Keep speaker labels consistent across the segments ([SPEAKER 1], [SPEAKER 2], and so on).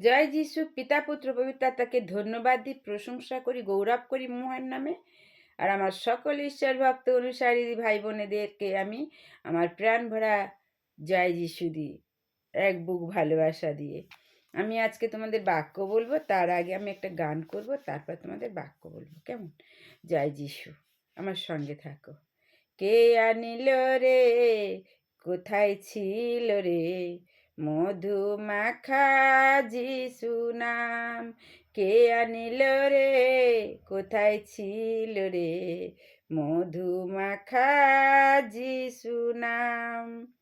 [SPEAKER 1] জয় যিশু, পিতা, পুত্র, পবিত্র তাকে ধন্যবাদ দিই, প্রশংসা করি, গৌরব করি মহান নামে। আর আমার সকল ঈশ্বর ভক্ত অনুসারী ভাই বোনেদেরকে আমি আমার প্রাণ ভরা জয় যিশু দিই, এক বুক ভালোবাসা দিয়ে। আমি আজকে তোমাদের বাক্য বলব, তার আগে আমি একটা গান করব, তারপর তোমাদের বাক্য বলব, কেমন? জয় যিশু, আমার সঙ্গে থাকো। কে আনিল রে? কোথায় ছিল রে? মধু মাখা যিশু নাম। কে আনিল রে? কোথায় ছিল রে? মধু মাখা যিশু নাম।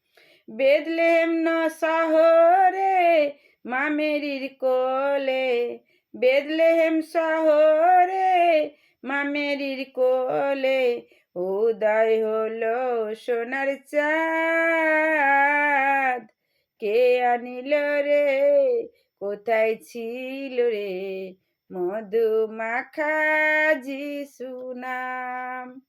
[SPEAKER 1] বেদলেম ন শহরে, মামেরির কোলে। বেদলেহেম শহরে, মামেরির কোলে। উদয় হলো সোনার চাঁদ। কে আনিল রে? কোথায় ছিল রে? মধু মাখা যিশু নাম।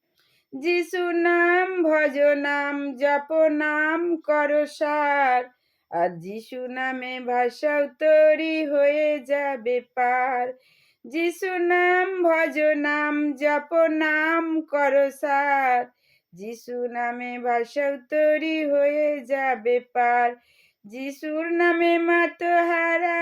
[SPEAKER 1] যিশু নাম, ভজ নাম, জপ নাম, কর সার। আর যিশু নামে ভাষাও তৈরি হয়ে যাবে পার। যিশু নাম, ভজ নাম, জপ নাম, কর সার। যিশু নামে ভাষাও তৈরি হয়ে যাবে পার। যিশুর নামে মাতহারা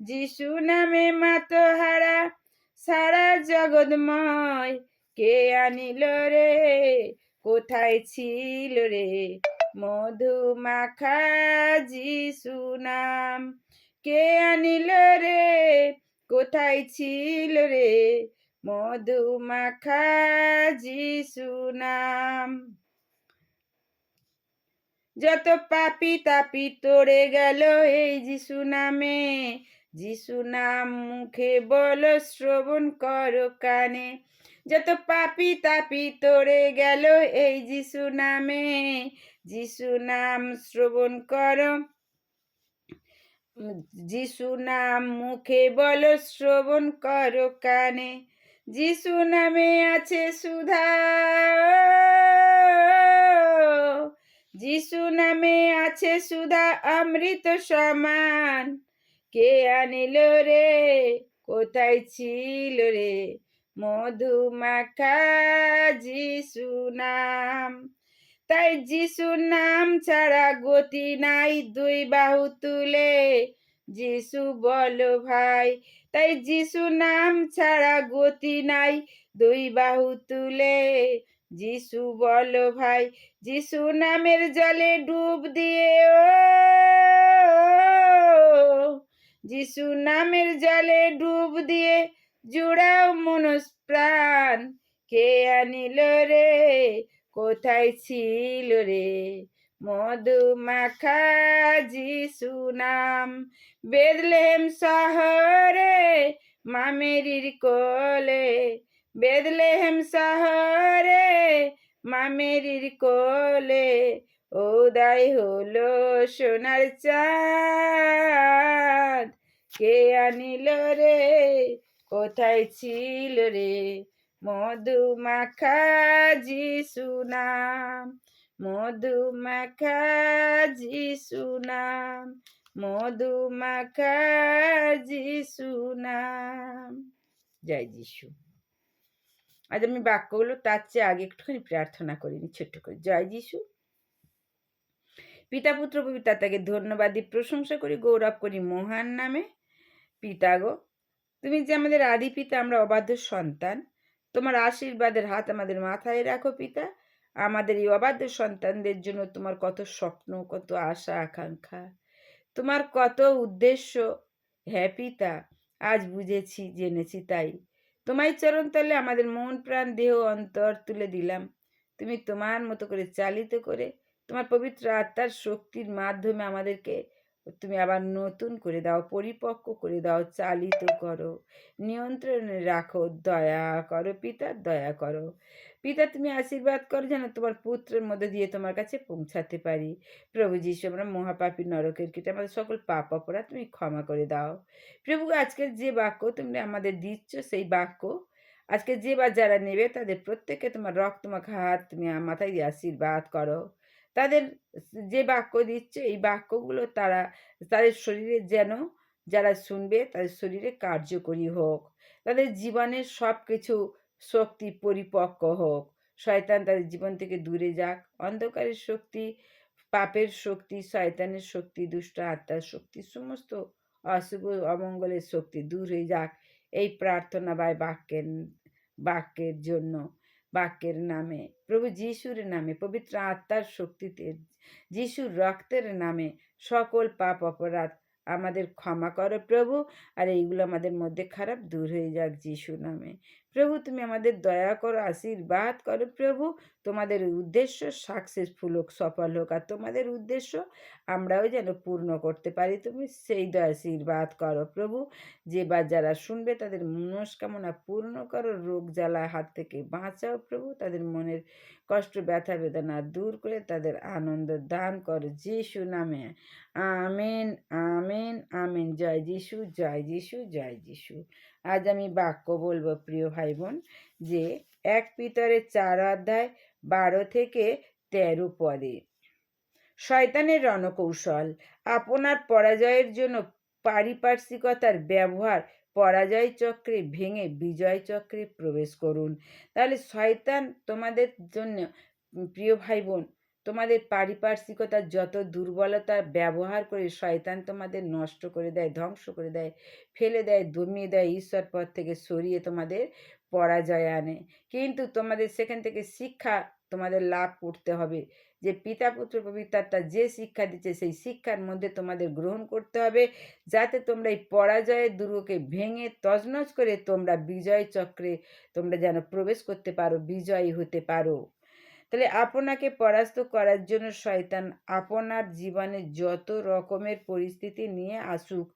[SPEAKER 1] যিশু নামে মাতহারা সারা জগৎময় কে আনিল রে? কোথায় ছিল রে? মধু মাখা যিশু নাম। কে আনিল রে? কোথায় ছিল রে? মধু মাখা যিশু নাম। যত পাপি তাপি তোড়ে গেল এই যিশু নামে। যিশু নাম মুখে বল, শ্রবণ কর কানে। যত পাপি তাপি তোড়ে গেল এই যিশু নামে। যিশু নাম শ্রবণ কর। যিশু নাম মুখে বল, শ্রবণ কর কানে। যিশু নামে আছে সুধা। যিশু নামে আছে সুধা অমৃত সমান। কে আনিল রে? কোথায় ছিল রে? মধু মাখা যিশু নাম। তাই যিশু নাম ছাড়া গতি নাই দুই বাহু তুলে। যিশু বলো ভাই, তাই যিশু নাম ছাড়া গতি নাই দুই বাহু তুলে। যিশু বলো ভাই, যিশু নামের জলে ডুব দিয়ে, ও, যিশু নামের জলে ডুব দিয়ে জুড়াও মনস প্রাণ কে আনিল রে? কোথায় ছিল রে? মধু মাখা যিশু নাম। বেদলেম শহরে মামেরির কোলে বেদলেহেম শহরে মামেরির কোলে, উদয় হলো সোনার চাঁদ। কে আনিল রে? কোথায় ছিল রে? মধু মাখা যিশু নাম মধু মাখা যিশু নাম মধু মাখা যিশু জয় যিশু। আজ আমি বাক্যগুলো তার চেয়ে আগে একটুখানি প্রার্থনা করিনি, ছোট্ট করে। জয় যিশু। পিতা, পুত্র পবিতা তাকে ধন্যবাদ প্রশংসা করি, গৌরব করি মহান নামে। পিতা গো, তুমি যে আমাদের আদি পিতা, আমরা অবাধ্য সন্তান। তোমার আশীর্বাদের হাত আমাদের মাথায় রাখো পিতা। আমাদের এই অবাধ্য সন্তানদের জন্য তোমার কত স্বপ্ন, কত আশা, আকাঙ্ক্ষা। তোমার কত উদ্দেশ্য। হ্যাঁ পিতা, আজ বুঝেছি, জেনেছি তাই। তোমায় চরণ তলে আমাদের মন প্রাণ, দেহ, অন্তর তুলে দিলাম। তুমি তোমার মতো করে চালিত করে তোমার পবিত্র আত্মার শক্তির মাধ্যমে আমাদেরকে তুমি আবার নতুন করে দাও, পরিপক্ক করে দাও, চালিত করো। নিয়ন্ত্রণে রাখো, দয়া করো পিতার দয়া করো। পিতা, তুমি আশীর্বাদ করো যেন তোমার পুত্রের মধ্যে দিয়ে তোমার কাছে পৌঁছাতে পারি। প্রভু যিশু, আমরা মহাপাপী, নরকের কীটে আমাদের সকল পাপ অপরাধ তুমি ক্ষমা করে দাও। প্রভু, আজকের যে বাক্য তুমি আমাদের দিচ্ছ, সেই বাক্য, আজকে যে বা যারা নেবে, তাদের প্রত্যেককে তোমার রক্ত মাখা হাত তুমি মাথায় দিয়ে আশীর্বাদ করো। তাদের যে বাক্য দিচ্ছে, এই বাক্যগুলো তারা, তাদের শরীরে যেন যারা শুনবে, তাদের শরীরে কার্যকরী হোক। তাদের জীবনের সব কিছু শক্তি পরিপক্ক হোক। শয়তান তাদের জীবন থেকে দূরে যাক। অন্ধকারের শক্তি, পাপের শক্তি, শয়তানের শক্তি, দুষ্ট আত্মার শক্তি, সমস্ত অশুভ অমঙ্গলের শক্তি দূর হয়ে যাক। এই প্রার্থনা বা বাক্যের বাক্যের জন্য। বাক্যের নামে, প্রভু যিশুর নামে, পবিত্র আত্মার শক্তিতে, যিশুর রক্তের নামে সকল পাপ অপরাধ আমাদের ক্ষমা করো প্রভু। আর এইগুলো আমাদের মধ্যে খারাপ দূর হয়ে যাক যিশু নামে। প্রভু, তুমি আমাদের দয়া করো, আশীর্বাদ করো প্রভু। তোমাদের উদ্দেশ্য সাকসেসফুল হোক, সফল হোক, আর তোমাদের উদ্দেশ্য আমরাও যেন পূর্ণ করতে পারি। তুমি সেই দয়া আশীর্বাদ করো প্রভু। যে বা যারা শুনবে, তাদের মনস্কামনা পূর্ণ করো। রোগ জ্বালা হাত থেকে বাঁচাও প্রভু। তাদের মনের কষ্ট, ব্যথা, বেদনা দূর করে তাদের আনন্দ দান করো। যিশু নামে আমেন আমেন আমেন। জয় যিশু জয় যিশু জয় যিশু। আজ আমি বাক্য বলব, প্রিয় ভাই বোন যে এক পিতরে চার অধ্যায় বারো থেকে তেরো পদে, শয়তানের রণকৌশল, আপনার পরাজয়ের জন্য পারিপার্শ্বিকতার ব্যবহার পরাজয় চক্রে ভেঙে বিজয় চক্রে প্রবেশ করুন। তাহলে শয়তান তোমাদের জন্য প্রিয় ভাই বোন তোমাদের পারিপার্শ্বিকতার যত দুর্বলতা ব্যবহার করে শয়তান তোমাদের নষ্ট করে দেয়, ধ্বংস করে দেয়, ফেলে দেয়, দমিয়ে দেয়, ঈশ্বর পথ থেকে সরিয়ে তোমাদের পরাজয় আনে। কিন্তু তোমাদের সেখান থেকে শিক্ষা তোমাদের লাভ করতে হবে। যে পিতা পুত্র পবিত্রাত্মা যে শিক্ষা দিচ্ছে, সেই শিক্ষার মধ্যে তোমাদের গ্রহণ করতে হবে। যাতে তোমরা এই পরাজয়ের দুর্গকে ভেঙে তজনজ করে তোমরা বিজয় চক্রে তোমরা যেন প্রবেশ করতে পারো, বিজয়ী হতে পারো। তাহলে আপনাকে পরাস্ত করার জন্য শয়তান আপনার জীবনে যত রকমের পরিস্থিতি নিয়ে আসুক,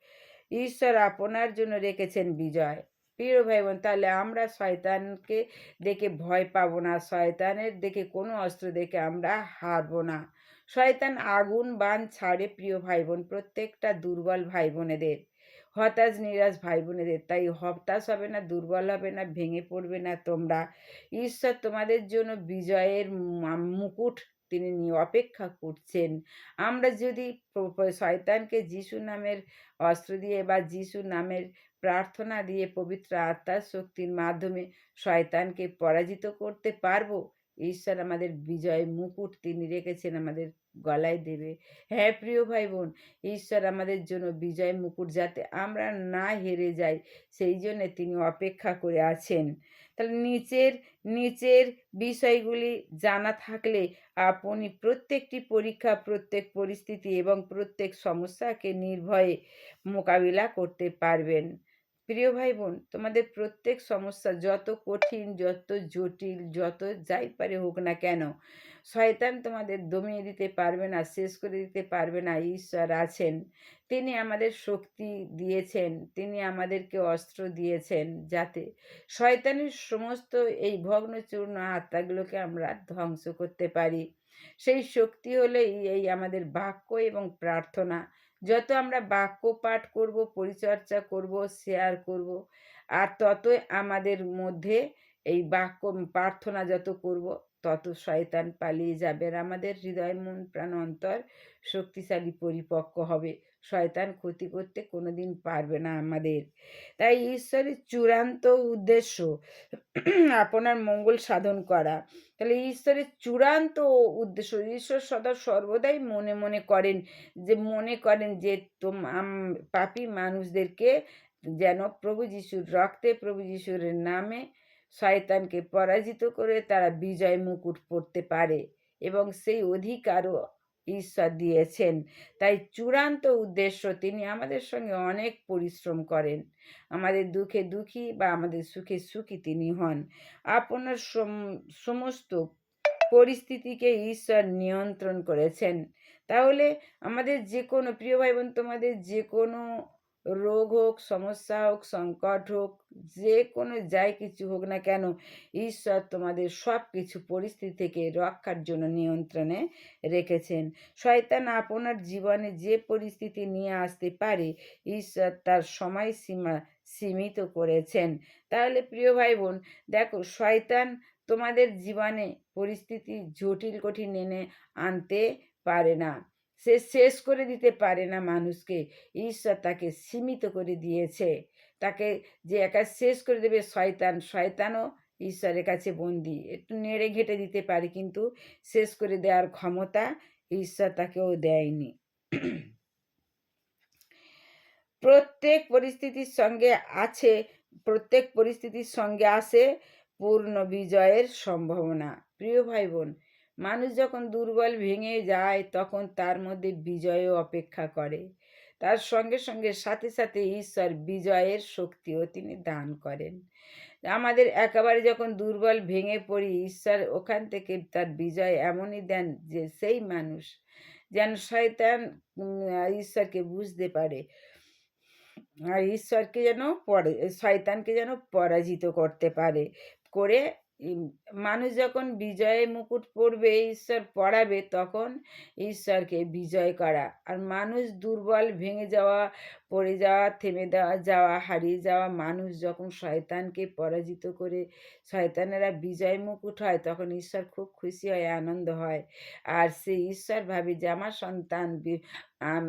[SPEAKER 1] ঈশ্বর আপনার জন্য রেখেছেন বিজয়। প্রিয় ভাই বোন তাহলে আমরা শয়তানকে দেখে ভয় পাবো না, শয়তানের দেখে কোনো অস্ত্র দেখে আমরা হারবো না। শয়তান আগুন, বান ছাড়ে প্রিয় ভাই বোন প্রত্যেকটা দুর্বল ভাই বোনেদের হতাশ, নিরাশ ভাই বোনেদের তাই হতাশ হবে না, দুর্বল হবে না, ভেঙে পড়বে না তোমরা। ঈশ্বর তোমাদের জন্য বিজয়ের মুকুট তিনি নিয়ে অপেক্ষা করছেন। আমরা যদি শয়তানকে যিশু নামের অস্ত্র দিয়ে বা যিশু নামের প্রার্থনা দিয়ে পবিত্র আত্মার শক্তির মাধ্যমে শয়তানকে পরাজিত করতে পারব? ঈশ্বর আমাদের বিজয় মুকুট তিনি রেখেছেন আমাদের গলায় দেবে। হ্যাঁ প্রিয় ভাই বোন ঈশ্বর আমাদের জন্য বিজয় মুকুট যাতে আমরা না হেরে যাই, সেই জন্যে তিনি অপেক্ষা করে আছেন। তাহলে নিচের নিচের বিষয়গুলি জানা থাকলে আপনি প্রত্যেকটি পরীক্ষা, প্রত্যেক পরিস্থিতি এবং প্রত্যেক সমস্যাকে নির্ভয়ে মোকাবিলা করতে পারবেন। প্রিয় ভাই বোন তোমাদের প্রত্যেক সমস্যা যত কঠিন, যত জটিল, যত যাই পারে হোক না কেন, শয়তান তোমাদের দমিয়ে দিতে পারবে না, শেষ করে দিতে পারবে না, ঈশ্বর আছেন। তিনি আমাদের শক্তি দিয়েছেন, তিনি আমাদেরকে অস্ত্র দিয়েছেন যাতে শয়তানের সমস্ত এই ভগ্নচূর্ণ আত্মাগুলোকে আমরা ধ্বংস করতে পারি। সেই শক্তি হলেই এই আমাদের বাক্য এবং প্রার্থনা যত আমরা বাক্য পাঠ করব, পরিচর্যা করব শেয়ার করব, আর ততই আমাদের মধ্যে এই বাক্য প্রার্থনা যত করব, তত শয়তান পালিয়ে যাবে আর আমাদের হৃদয়, মন, প্রাণ, অন্তর শক্তিশালী, পরিপক্ক হবে। শয়তান ক্ষতি করতে কোনোদিন পারবে না আমাদের। তাই ঈশ্বরের চূড়ান্ত উদ্দেশ্য আপনার মঙ্গল সাধন করা। তাহলে ঈশ্বরের চূড়ান্ত উদ্দেশ্য, ঈশ্বর সদা সর্বদাই মনে মনে করেন যে, মনে করেন যে, তোম পাপি মানুষদেরকে যেন প্রভু যিশুর রক্তে, প্রভু যিশুর নামে শয়তানকে পরাজিত করে তারা বিজয় মুকুট পড়তে পারে এবং সেই অধিকারও ঈশ্বর দিয়েছেন। তাই চূড়ান্ত উদ্দেশ্য তিনি আমাদের সঙ্গে অনেক পরিশ্রম করেন। আমাদের দুঃখে দুঃখী বা আমাদের সুখে সুখী তিনি হন। আপনার সমস্ত পরিস্থিতিকে ঈশ্বর নিয়ন্ত্রণ করেছেন। তাহলে আমাদের যে কোনো প্রিয় ভাই বোন তোমাদের যে কোনো রোগ হোক, সমস্যা হোক, সংকট হোক যে কোনো যাই কিছু হোক না কেন, ঈশ্বর তোমাদের সব কিছু পরিস্থিতি থেকে রক্ষার জন্য নিয়ন্ত্রণে রেখেছেন। শয়তান আপনার জীবনে যে পরিস্থিতি নিয়ে আসতে পারে, ঈশ্বর তার সময়সীমা সীমিত করেছেন। তাহলে প্রিয় ভাই বোন দেখো শয়তান তোমাদের জীবনে পরিস্থিতি জটিল, কঠিন এনে আনতে পারে না। সে শেষ করে দিতে পারে না মানুষকে। ঈশ্বর তাকে সীমিত করে দিয়েছে। তাকে যে একা শেষ করে দেবে শয়তান, শয়তানও ঈশ্বরের কাছে বন্দি। একটু নেড়ে ঘেটে দিতে পারে কিন্তু শেষ করে দেওয়ার ক্ষমতা ঈশ্বর তাকেও দেয়নি। প্রত্যেক পরিস্থিতির সঙ্গে আছে, প্রত্যেক পরিস্থিতির সঙ্গে আসে পূর্ণ বিজয়ের সম্ভাবনা। প্রিয় ভাই বোন মানুষ যখন দুর্বল ভেঙে যায়, তখন তার মধ্যে বিজয়ও অপেক্ষা করে। তার সঙ্গে সঙ্গে সাথে সাথে ঈশ্বর বিজয়ের শক্তিও তিনি দান করেন। আমাদের একেবারে যখন দুর্বল ভেঙে পড়ি, ঈশ্বর ওখান থেকে তার বিজয় এমনই দেন যে সেই মানুষ যেন শয়তান ঈশ্বরকে বুঝতে পারে। আর ঈশ্বরকে যেন পরে, শয়তানকে যেন পরাজিত করতে পারে, করে মানুষ যখন বিজয়ে মুকুট পড়বে ঈশ্বর পড়াবে তখন ঈশ্বরকে বিজয় করা। আর মানুষ দুর্বল, ভেঙে যাওয়া পড়ে যাওয়া, থেমে দেওয়া, যাওয়া, হারিয়ে যাওয়া মানুষ যখন শয়তানকে পরাজিত করে শয়তানেরা বিজয় মুকুট হয় তখন ঈশ্বর খুব খুশি হয় আনন্দ হয়। আর সেই ঈশ্বর ভাবে যে, আমার সন্তান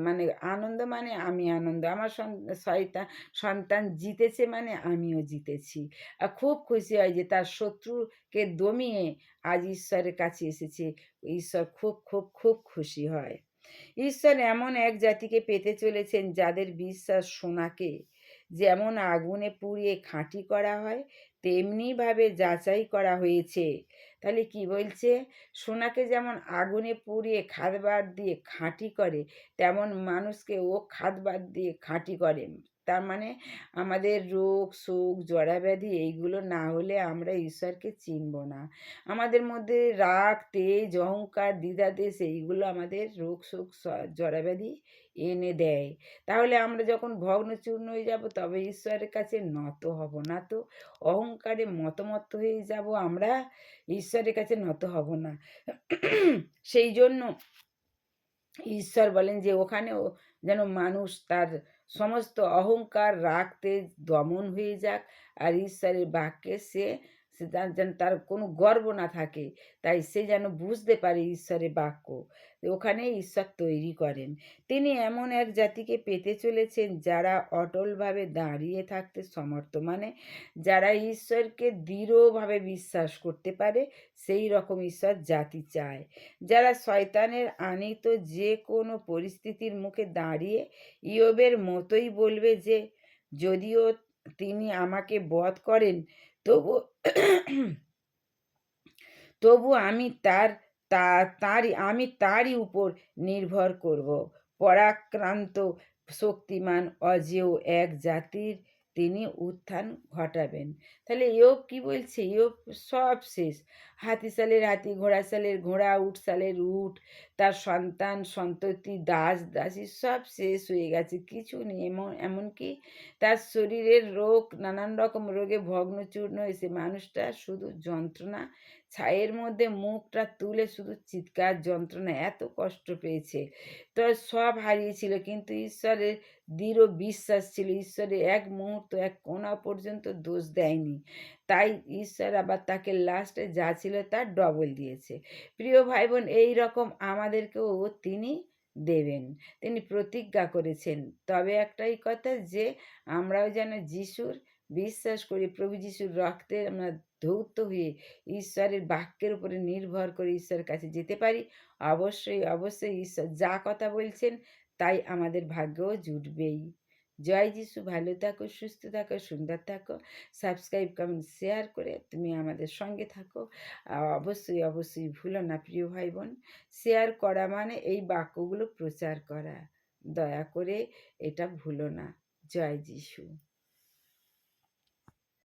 [SPEAKER 1] মানে আনন্দ মানে আমি আনন্দ, আমার শয়তান সন্তান জিতেছে মানে আমিও জিতেছি। আর খুব খুশি হয় যে, তার শত্রুকে দমিয়ে আজ ঈশ্বরের কাছে এসেছে। ঈশ্বর খুব খুব খুব খুশি হয়। ঈশ্বর এমন এক জাতিকে পেতে চলেছেন যাদের বিশ্বাস সোনাকে। যেমন আগুনে পুড়িয়ে খাঁটি করা হয়, তেমনিভাবে যাচাই করা হয়েছে। তাহলে কি বলছে? সোনাকে যেমন আগুনে পুড়িয়ে খাদবার দিয়ে খাঁটি করে, তেমন মানুষকে ও খাদবার দিয়ে খাঁটি করে। তার মানে আমাদের রোগ, শোক জড়াব্যাধি এইগুলো না হলে আমরা ঈশ্বরকে চিনব না। আমাদের মধ্যে রাগ, তেজ, অহংকার দ্বিধাদেশ এইগুলো আমাদের রোগ, শোক জড়াব্যাধি এনে দেয়। তাহলে আমরা যখন ভগ্নচূর্ণ হয়ে যাব তবে ঈশ্বরের কাছে নত হব না তো? অহংকারে মতমত হয়ে যাব আমরা? ঈশ্বরের কাছে নত হব না। সেই জন্য ঈশ্বর বলেন যে ওখানেও যেন মানুষ তার সমস্ত অহংকার রাখতে দমন হয়ে যাক আর ঈশ্বরের বাক্যে সে সে যেন তার কোনো গর্ব না থাকে। তাই সে যেন বুঝতে পারে ঈশ্বরের বাক্য। ওখানে ঈশ্বর তৈরি করেন। তিনি এমন এক জাতিকে পেতে চলেছেন যারা অটলভাবে দাঁড়িয়ে থাকতে সমর্থ। মানে যারা ঈশ্বরকে দৃঢ়ভাবে বিশ্বাস করতে পারে, সেই রকম ঈশ্বর জাতি চায়। যারা শয়তানের আনিত যে কোনো পরিস্থিতির মুখে দাঁড়িয়ে ইয়বের মতোই বলবে যে, যদিও তিনি আমাকে বধ করেন তবু তবু আমি তার তারই, আমি তারই উপর নির্ভর করব। পরাক্রান্ত শক্তিমান অজেয় এক জাতির তিনি উত্থান ঘটাবেন। তাহলে ইয়োগ কি বলছে? ইয়োগ সব শেষ। হাতি সালের হাতি, ঘোড়া সালের ঘোড়া, উট সালের উট, তার সন্তান, সন্ততি, দাস, দাসী সব শেষ হয়ে গেছে, কিছু নেই, এমন, এমনকি তার শরীরের রোগ, নানান রকম রোগে ভগ্নচূর্ণ হয়েছে, মানুষটা শুধু যন্ত্রণা, ছায়ের মধ্যে মুখটা তুলে শুধু চিৎকার, যন্ত্রণা, এত কষ্ট পেয়েছে। তো সব হারিয়েছিল, কিন্তু ঈশ্বরের দৃঢ় বিশ্বাস ছিল, ঈশ্বরের এক মুহূর্ত, এক কোনা পর্যন্ত দোষ দেয়নি। তাই ঈশ্বর আবার তাকে লাস্টে যা ছিল তার ডবল দিয়েছে। প্রিয় ভাই বোন এই রকম আমাদেরকেও তিনি দেবেন, তিনি প্রতিজ্ঞা করেছেন। তবে একটাই কথা যে, আমরাও যেন যিশুর, বিশ্বাস করি, প্রভু যিশুর রক্তে আমরা ধৌত হয়ে ঈশ্বরের বাক্যের উপরে নির্ভর করে ঈশ্বরের কাছে যেতে পারি, অবশ্যই অবশ্যই ঈশ্বর যা কথা বলছেন, তাই আমাদের ভাগ্যও জুটবেই। জয় যিশু, ভালো থাকো, সুস্থ থাকো, সুন্দর থাকো। সাবস্ক্রাইব, কমেন্ট, শেয়ার করে তুমি আমাদের সঙ্গে থাকো। অবশ্যই অবশ্যই ভুলো না প্রিয় ভাই বোন শেয়ার করা মানে এই বাক্যগুলো প্রচার করা। দয়া করে এটা ভুলো না। জয় যিশু।